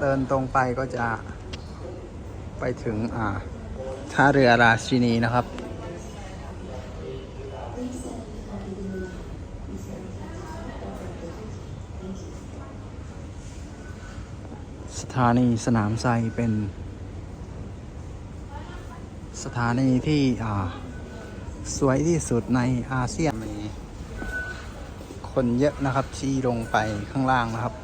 เดินตรงไปก็จะไปถึงอ่าท่าเรือราชินีนะครับ สถานีสนามไซเป็น สถานีที่อ่าสวยที่สุดในอาเซียนมีคนเยอะนะครับที่ลงไปข้างล่างนะครับ อั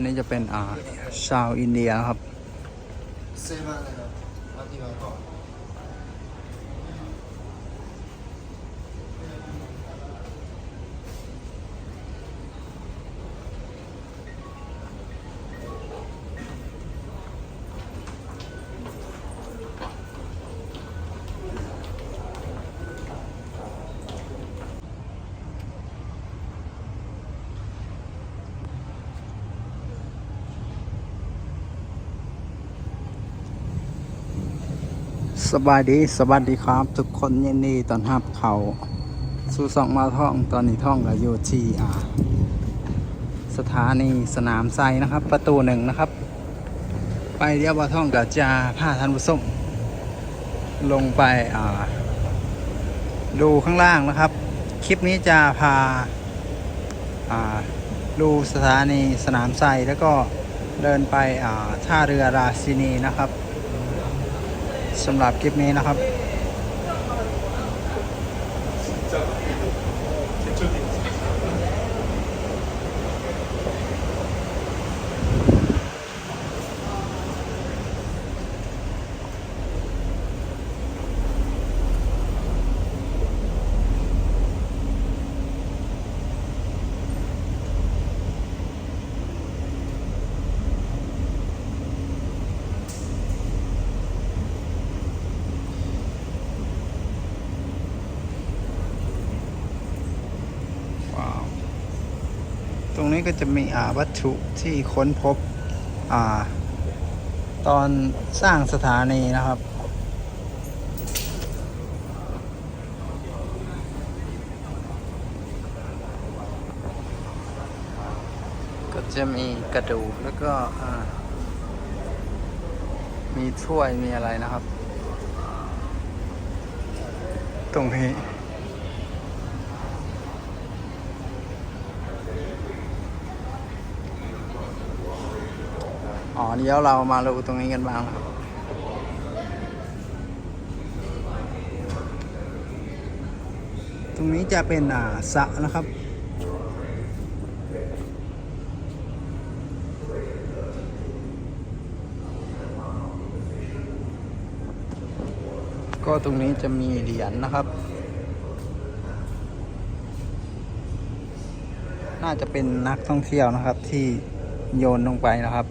นนี้จะเป็นอ่าชาวอินเดียครับซื้อมากเลยครับเอาที่เราก่อน สบายดีสวัสดีครับ ทุกคนยินดีตอนรับเขาสู่สองมาท่องตอนนี้ท่องกับอยู่ที่อ่าสถานีสนามไซนะครับ ประตูหนึ่งนะครับ ไปเดียวมาท่องกับจะพาท่านผู้มลงไปอ่าดูข้างล่างนะครับ คลิปนี้จะพาอ่าดูสถานีสนามไซแล้วก็เดินไปอ่าท่าเรือราชินีนะครับ สำหรับคลิปนี้นะครับ รงนี้ก็จะมีอ่าวัตถุที่ค้นพบอ่าตอนสร้างสถานีนะครับ ก็จะมีกระดูกแล้วก็มีถ้วยมีอะไรนะครับ ตรงนี้ อ๋อเดี๋ยวเรามาดูตรงนี้กันบ้างครับตรงนี้จะเป็นอ่าสระนะครับ ก็ตรงนี้จะมีเหรียญนะครับ น่าจะเป็นนักท่องเที่ยวนะครับที่โยนลงไปนะครับ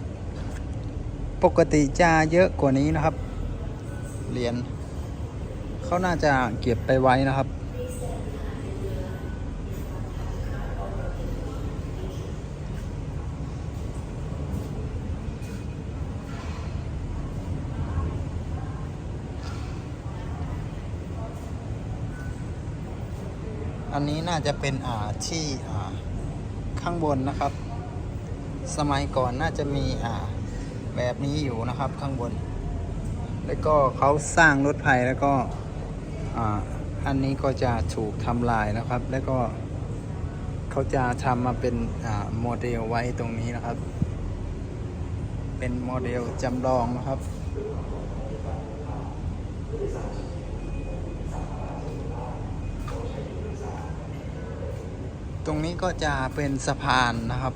ปกติจะเยอะกว่านี้นะครับ เหรียญเขาน่าจะเก็บไปไว้นะครับ อันนี้น่าจะเป็นอ่าที่อ่าข้างบนนะครับ สมัยก่อนน่าจะมีอ่า แบบนี้อยู่นะครับข้างบน แล้วก็เขาสร้างรถไฟแล้วก็อ่าอันนี้ก็จะถูกทำลายนะครับ แล้วก็เขาจะทำมาเป็นอ่าโมเดลไว้ตรงนี้นะครับ เป็นโมเดลจำลองนะครับตรงนี้ก็จะเป็นสะพานนะครับ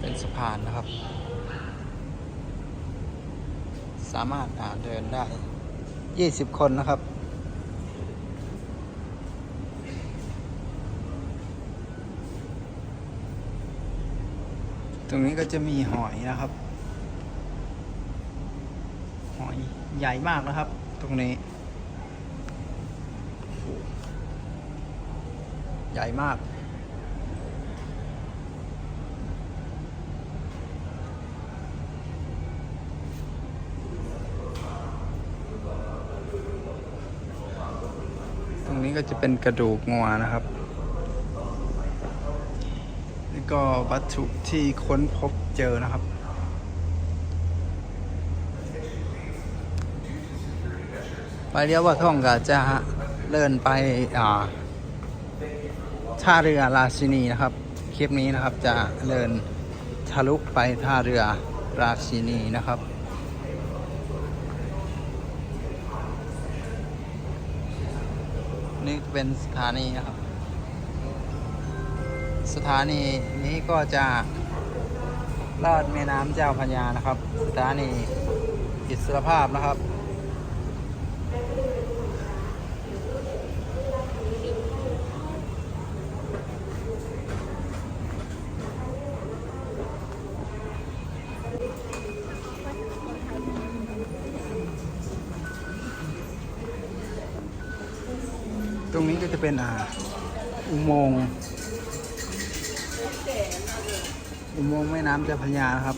เป็นสะพานนะครับ สามารถเดินได้ 20 คนนะครับ ตรงนี้ก็จะมีหอยนะครับ หอยใหญ่มากนะครับ ตรงนี้ ใหญ่มาก ก็จะเป็นกระดูกงัวนะครับนี่ก็วัตถุที่ค้นพบเจอนะครับไปเรียวว่าท่องก็จะเดินไปอ่าท่าเรือราชินีนะครับ คลิปนี้นะครับจะเดินทะลุไปท่าเรือราชินีนะครับ นี่เป็นสถานีนะครับ สถานีนี้ก็จะลอดแม่น้ำเจ้าพญานะครับ สถานีอิสรภาพนะครับ ตรงนี้ก็จะเป็นอ่าอุโมงค์อุโมงค์แม่น้ำเจ้าพระยานะครับ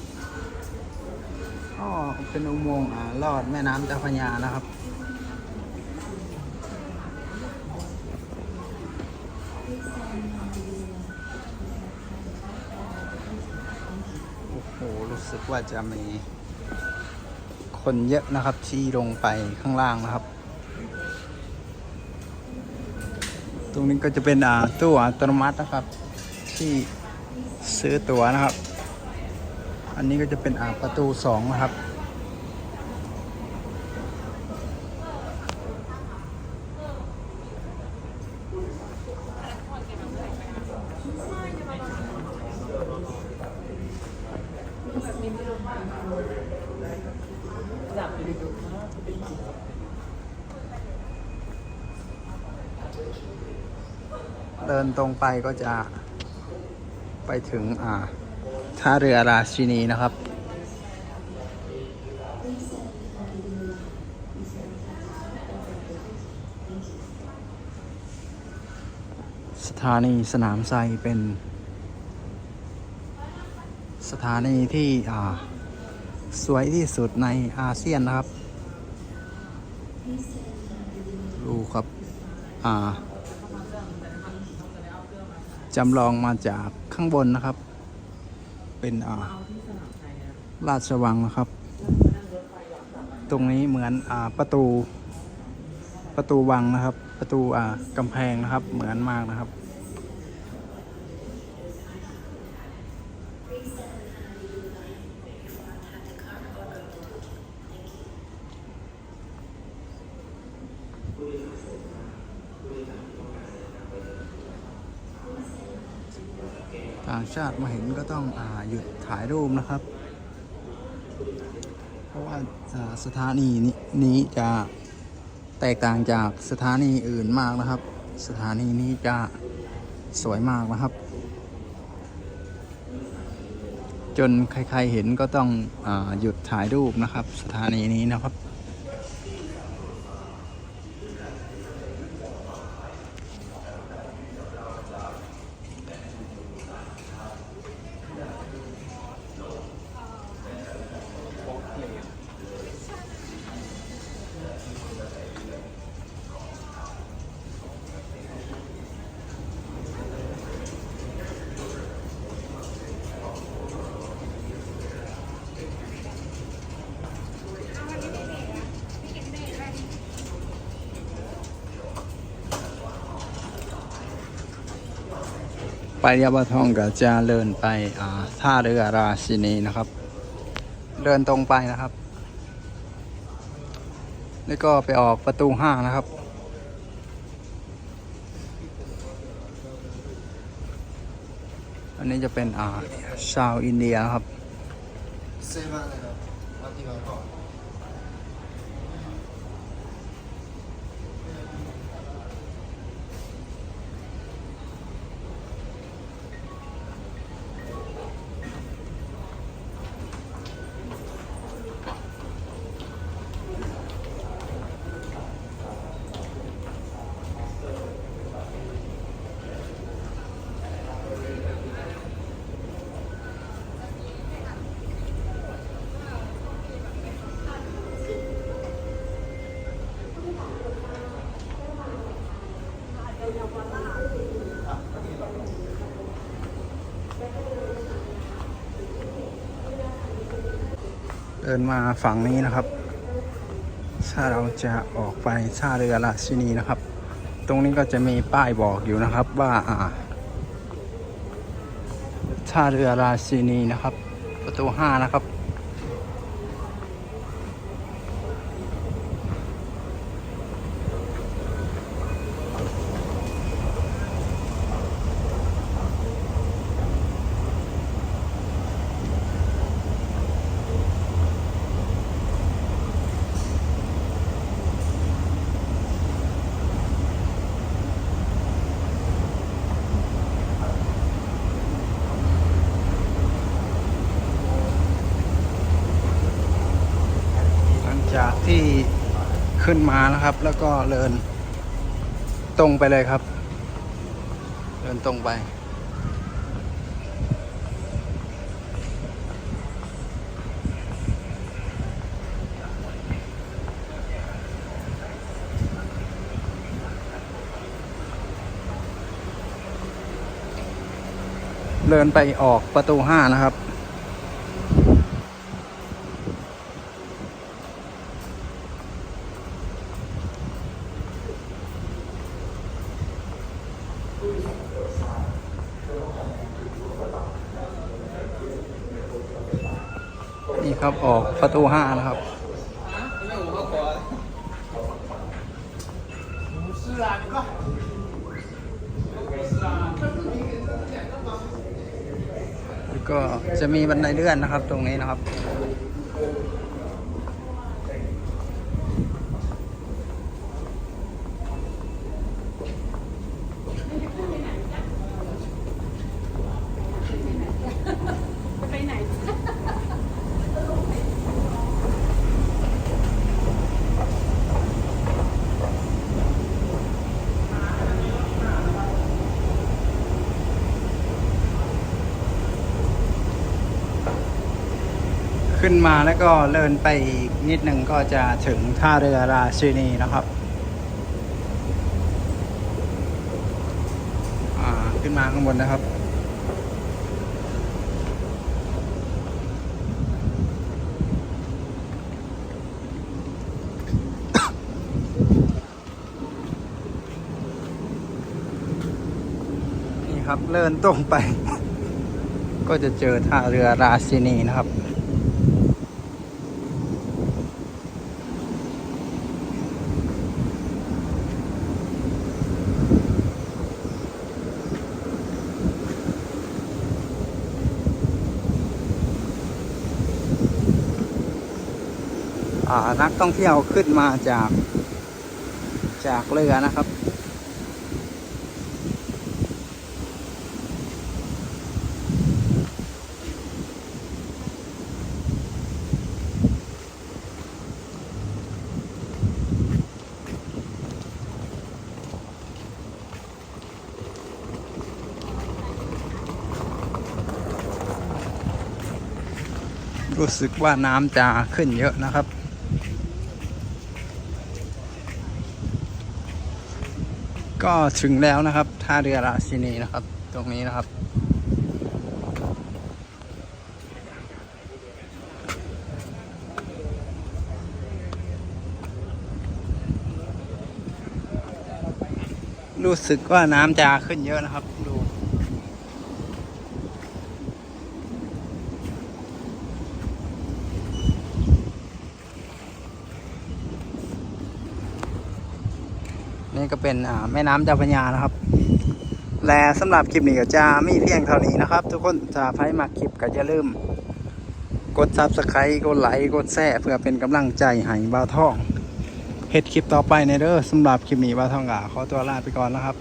ก็เป็นอุโมงค์อ่าลอดแม่น้ำเจ้าพระยานะครับโอ้โหรู้สึกว่าจะมีคนเยอะนะครับที่ลงไปข้างล่างนะครับ ตรงนี้ก็จะเป็นอ่าตู้อัตโนมัตินะครับ ที่ซื้อตั๋วนะครับ อันนี้ก็จะเป็นอ่าประตูสองนะครับ เดินตรงไปก็จะไปถึงอ่าท่าเรือราชินีนะครับ สถานีสนามไซเป็น สถานีที่อ่าสวยที่สุดในอาเซียนนะครับ ดูครับ อ่า จำลองมาจากข้างบนนะครับ เป็นอ่าราชวังนะครับ ตรงนี้เหมือนอ่าประตูประตูวังนะครับ ประตูอ่ากำแพงนะครับ เหมือนมากนะครับ ชาติมาเห็นก็ต้องอหยุดถ่ายรูปนะครับ เพราะว่าสถานีนี้นจะแตกต่างจากสถานีอื่นมากนะครับ สถานีนี้จะสวยมากนะครับ จนใครๆเห็นก็ต้องอหยุดถ่ายรูปนะครับ สถานีนี้นะครับ ไปยาบะทองก็จะเดินไปอ่าท่าเรือราชินีนะครับ เดินตรงไปนะครับ แล้วก็ไปออกประตูห้านะครับ อันนี้จะเป็นอ่าชาวอินเดียนะครับ เดินมาฝั่งนี้นะครับ ถ้าเราจะออกไปท่าเรือราชินีนะครับ ตรงนี้ก็จะมีป้ายบอกอยู่นะครับว่าอ่าท่าเรือราชินีนะครับ ประตูห้านะครับ ที่ขึ้นมานะครับ แล้วก็เดินตรงไปเลยครับ เดินตรงไป เดินไปออกประตูห้านะครับ นี่ ครับ ออกประตูห้านะครับแล้วก็จะมีบันไดเลื่อนนะครับ ตรงนี้นะครับ ขึ้นมาแล้วก็เดินไปอีกนิดหนึ่งก็จะถึงท่าเรือราชินีนะครับอ่าขึ้นมาข้างบนนะครับ นี่ครับเดินตรงไป ก็จะเจอท่าเรือราชินีนะครับ นักท่องเที่ยวขึ้นมาจากจากเรือนะครับ รู้สึกว่าน้ำจะขึ้นเยอะนะครับ ก็ถึงแล้วนะครับท่าเรือราชินีนะครับ ตรงนี้นะครับ รู้สึกว่าน้ำจะขึ้นเยอะนะครับ ดู นี่ก็เป็นแม่น้ำเจ้าพญานะครับ และสำหรับคลิปนี้ก็จะมีเพียงเท่านี้นะครับ ทุกคนถ้าใครมาคลิปก็อย่าลืม กดซับสไครต์กดไลค์กดแชร์เพื่อเป็นกำลังใจให้บ่าวท่องเฮ็ดคลิปต่อไปในเด้อสำหรับคลิปนี้บ่าวท่องก็ขอตัวลาไปก่อนนะครับ